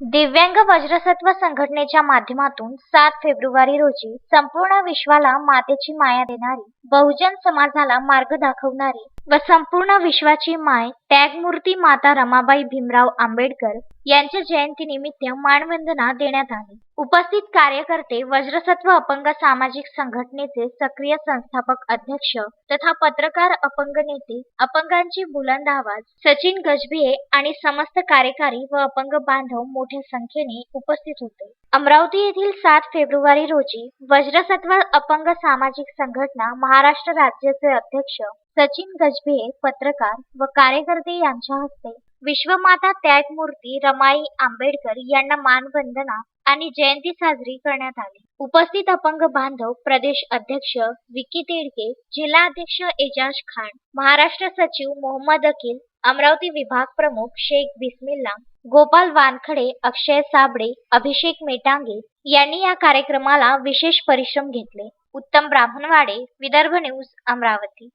दिव्यांग वज्रसत्व संघटनेच्या माध्यमातून सात फेब्रुवारी रोजी संपूर्ण विश्वाला मातेची माया देणारी बहुजन समाजाला मार्ग दाखवणारी व संपूर्ण विश्वाची माय त्यागमूर्ती माता रमाबाई भीमराव आंबेडकर यांच्या जयंतीनिमित्त मानवंदना देण्यात आली. उपस्थित कार्यकर्ते वज्रसत्व अपंग सामाजिक संघटनेचे सक्रिय संस्थापक अध्यक्ष तथा पत्रकार अपंग नेते अपंगांची बुलंद आवाज सचिन गजभिये आणि समस्त कार्यकारी व अपंग बांधव मोठ्या संख्येने उपस्थित होते. अमरावती येथील सात फेब्रुवारी रोजी वज्रसत्व अपंग सामाजिक संघटना महाराष्ट्र राज्याचे अध्यक्ष सचिन गजभिये पत्रकार व कार्यकर्ते यांच्या हस्ते विश्वमाता त्यागमूर्ती रमाई आंबेडकर यांना मानवंदना आणि जयंती साजरी करण्यात आली. उपस्थित अपंग बांधव प्रदेश अध्यक्ष विकी तेडके जिल्हाध्यक्ष एजाज खान महाराष्ट्र सचिव मोहम्मद अकील अमरावती विभाग प्रमुख शेख बिस्मिल्ला गोपाल वानखडे अक्षय साबळे अभिषेक मेटांगे यांनी या कार्यक्रमाला विशेष परिश्रम घेतले. उत्तम ब्राह्मणवाडे विदर्भ न्यूज अमरावती.